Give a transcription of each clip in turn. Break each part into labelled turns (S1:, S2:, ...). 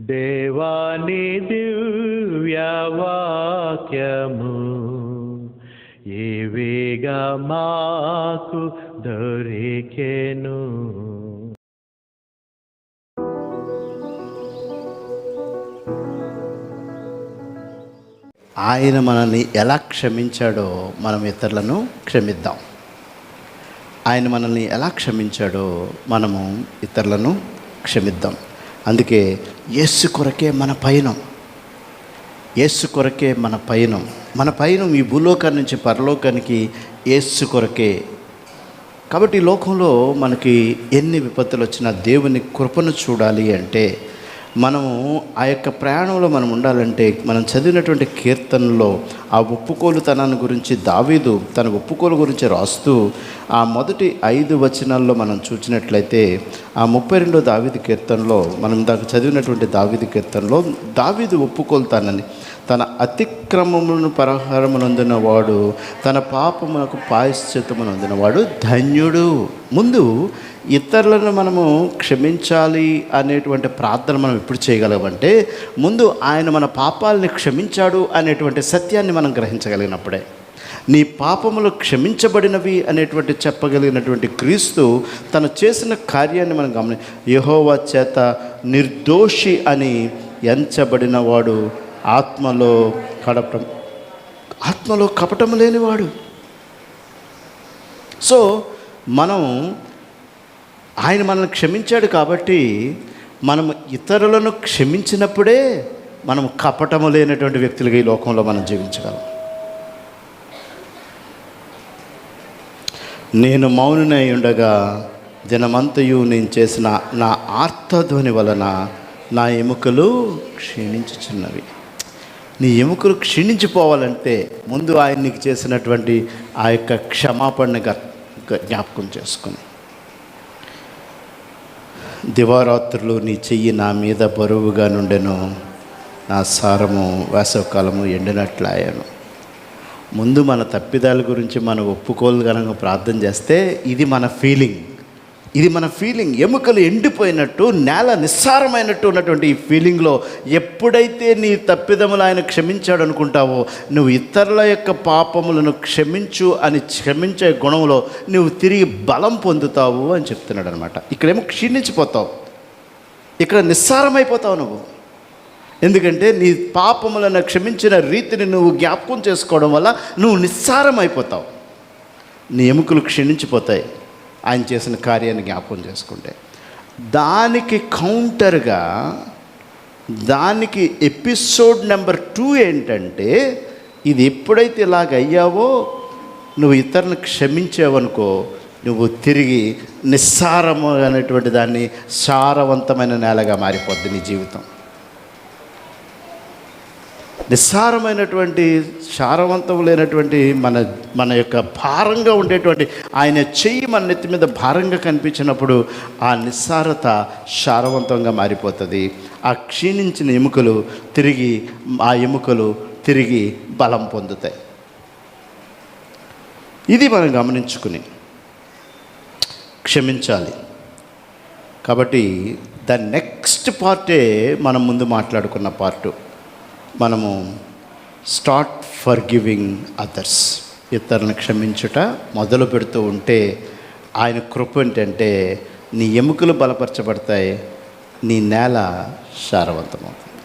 S1: దేవాని దివ్యవాక్యము ఏవేగా మాకు దొరికెను.
S2: ఆయన మనల్ని ఎలా క్షమించాడో మనం ఇతరులను క్షమిద్దాం. ఆయన మనల్ని ఎలా క్షమించాడో మనము ఇతరులను క్షమిద్దాం. అందుకే యేసు కొరకే మన పయనం. యేసు కొరకే మన పయనం. మన పయనం ఈ భూలోకం నుంచి పరలోకానికి యేసు కొరకే. కాబట్టి ఈ లోకంలో మనకి ఎన్ని విపత్తులు వచ్చినా దేవుని కృపను చూడాలి అంటే మనము ఆ యొక్క ప్రయాణంలో మనం ఉండాలంటే మనం చదివినటువంటి కీర్తనలో ఆ ఒప్పుకోలుతనాన్ని గురించి దావీదు తన ఒప్పుకోలు గురించి రాస్తూ ఆ మొదటి ఐదు వచనాల్లో మనం చూసినట్లయితే ఆ ముప్పై రెండో దావీది కీర్తనలో మనం దాకా చదివినటువంటి దావీది కీర్తనలో దావీదు ఒప్పుకోలుతానని తన అతిక్రమములను పరిహారమునందినవాడు తన పాపమునకు పాయశ్చిత్తమునందున వాడు ధన్యుడు. ముందు ఇతరులను మనము క్షమించాలి అనేటువంటి ప్రార్థన మనం ఎప్పుడు చేయగలమంటే ముందు ఆయన మన పాపాలని క్షమించాడు అనేటువంటి సత్యాన్ని మనం గ్రహించగలిగినప్పుడే. నీ పాపములు క్షమించబడినవి అనేటువంటి చెప్పగలిగినటువంటి క్రీస్తు తను చేసిన కార్యాన్ని మనం గమని యహోవా చేత నిర్దోషి అని ఎంచబడిన వాడు ఆత్మలో కడపటం ఆత్మలో కపటం లేనివాడు. సో మనం ఆయన మనల్ని క్షమించాడు కాబట్టి మనం ఇతరులను క్షమించినప్పుడే మనం కపటము లేనటువంటి వ్యక్తులుగా ఈ లోకంలో మనం జీవించగలం. నేను మౌనై ఉండగా దినమంతయు నేను చేసిన నా ఆర్తధ్వని వలన నా ఎముకలు క్షీణించుచున్నవి. నీ ఎముకలు క్షీణించిపోవాలంటే ముందు ఆయన నీకు చేసినటువంటి ఆ యొక్క క్షమాపణగా జ్ఞాపకం చేసుకుని. దివారాత్రులు నీ చెయ్యి నా మీద బరువుగా నుండెను. నా సారము వేసవకాలము ఎండినట్లాయాను ముందు మన తప్పిదాల గురించి మనం ఒప్పుకోలు కనుక ప్రార్థన చేస్తే ఇది మన ఫీలింగ్ ఇది మన ఫీలింగ్ ఎముకలు ఎండిపోయినట్టు నేల నిస్సారమైనట్టు ఉన్నటువంటి ఈ ఫీలింగ్లో ఎప్పుడైతే నీ తప్పిదములు ఆయన క్షమించాడు అనుకుంటావో నువ్వు ఇతరుల యొక్క పాపములను క్షమించు అని క్షమించే గుణంలో నువ్వు తిరిగి బలం పొందుతావు అని చెప్తున్నాడు అనమాట ఇక్కడేమో క్షీణించిపోతావు. ఇక్కడ నిస్సారమైపోతావు నువ్వు. ఎందుకంటే నీ పాపములను క్షమించిన రీతిని నువ్వు జ్ఞాపకం చేసుకోవడం వల్ల నువ్వు నిస్సారం అయిపోతావు నీ ఎముకలు క్షీణించిపోతాయి. ఆయన చేసిన కార్యాన్ని జ్ఞాపకం చేసుకుంటే. దానికి కౌంటర్గా దానికి ఎపిసోడ్ నెంబర్ టూ ఏంటంటే ఇది ఎప్పుడైతే ఇలాగ అయ్యావో నువ్వు ఇతరులను క్షమించావనుకో నువ్వు తిరిగి నిస్సారము అనేటువంటి దాన్ని సారవంతమైన నేలగా మారిపోద్ది నీ జీవితం. నిస్సారమైనటువంటి సారవంతం లేనటువంటి మన మన యొక్క భారంగా ఉండేటువంటి ఆయన చెయ్యి మన నెత్తి మీద భారంగా కనిపించినప్పుడు ఆ నిస్సారత సారవంతంగా మారిపోతుంది. ఆ క్షీణించిన ఎముకలు తిరిగి ఆ ఎముకలు తిరిగి బలం పొందుతాయి. ఇది మనం గమనించుకుని క్షమించాలి. కాబట్టి ద నెక్స్ట్ పార్టే మనం ముందు మాట్లాడుకున్న పార్టు. మనము స్టార్ట్ ఫర్ గివింగ్ అదర్స్ ఇతరులను క్షమించుట మొదలు పెడుతూ ఉంటే ఆయన కృప ఏంటంటే నీ ఎముకలు బలపరచబడతాయి నీ నేల సారవంతమవుతుంది.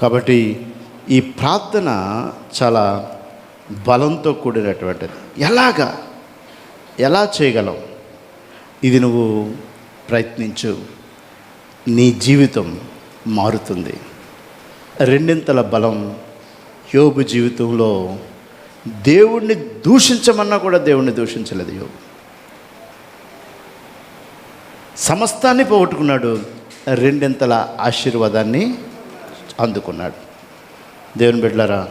S2: కాబట్టి ఈ ప్రార్థన చాలా బలంతో కూడినటువంటిది. ఎలాగా? ఎలా చేయగలం ఇది నువ్వు ప్రయత్నించు. నీ జీవితం మారుతుంది. రెండింతల బలం యోబు జీవితంలో దేవుణ్ణి దూషించమన్నా కూడా దేవుణ్ణి దూషించలేదు యోబు. సమస్తాన్ని పోగొట్టుకున్నాడు రెండింతల ఆశీర్వాదాన్ని అందుకున్నాడు. దేవుని బిడ్డలారా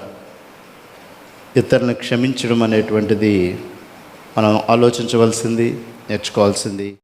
S2: ఇతరులను క్షమించడం అనేటువంటిది మనం ఆలోచించవలసింది నేర్చుకోవాల్సింది.